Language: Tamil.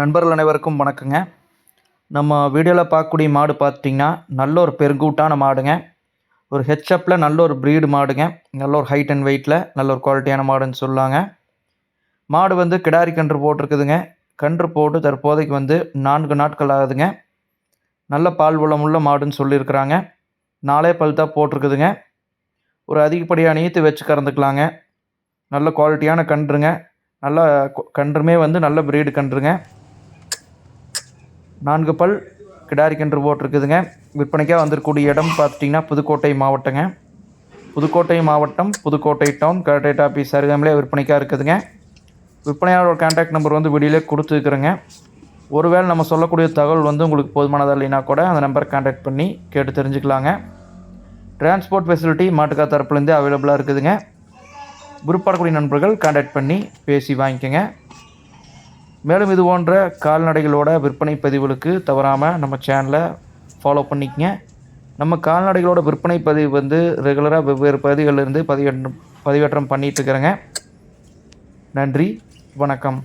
நண்பர்கள் அனைவருக்கும் வணக்கங்க. நம்ம வீடியோவில் பார்க்கக்கூடிய மாடு பார்த்திங்கன்னா நல்ல ஒரு பெருங்கூட்டான மாடுங்க. ஒரு ஹெச்அப்பில் நல்ல ஒரு ப்ரீடு மாடுங்க. நல்ல ஒரு ஹைட் அண்ட் வெயிட்டில் நல்ல ஒரு குவாலிட்டியான மாடுன்னு சொல்லாங்க. மாடு வந்து கிடாரி கன்று போட்டிருக்குதுங்க. கன்று போட்டு தற்போதைக்கு வந்து நான்கு நாட்கள் ஆகுதுங்க. நல்ல பால் உள்ள மாடுன்னு சொல்லியிருக்கிறாங்க. நாலே பல் தான் போட்டிருக்குதுங்க. ஒரு அதிகப்படியான நீத்து வச்சு கறந்துக்கலாங்க. நல்ல குவாலிட்டியான கன்றுங்க. நல்ல கன்றுமே வந்து நல்ல ப்ரீடு கன்றுங்க. நான்கு பல் கிடாரி போட் இருக்குதுங்க விற்பனைக்காக வந்திருக்கக்கூடிய இடம் பார்த்துட்டிங்கன்னா புதுக்கோட்டை மாவட்டங்க. புதுக்கோட்டை மாவட்டம் புதுக்கோட்டை டவுன் கலெக்டரேட் ஆஃபீஸ் அருகாமலே விற்பனைக்காக இருக்குதுங்க. விற்பனையாளரோட கான்டாக்ட் நம்பர் வந்து வீடியோலே கொடுத்துருக்குறேங்க. ஒருவேளை நம்ம சொல்லக்கூடிய தகவல் வந்து உங்களுக்கு போதுமானதாக இல்லைனா கூட அந்த நம்பரை கான்டாக்ட் பண்ணி கேட்டு தெரிஞ்சுக்கலாங்க. டிரான்ஸ்போர்ட் ஃபெசிலிட்டி மாட்டுக்கா தரப்புலேருந்தே அவைலபிளாக இருக்குதுங்க. விருப்பப்படக்கூடிய நண்பர்கள் கான்டாக்ட் பண்ணி பேசி வாங்கிக்கோங்க. மேலும் இது போன்ற கால்நடைகளோட விற்பனை பதிவுகளுக்கு தவறாமல் நம்ம சேனலை ஃபாலோ பண்ணிக்கங்க. நம்ம கால்நடைகளோட விற்பனை பதிவு வந்து ரெகுலராக வெவ்வேறு பகுதிகளிலிருந்து பதிவேற்றம் பதிவேற்றம் பண்ணிகிட்டு இருக்கிறேங்க. நன்றி வணக்கம்.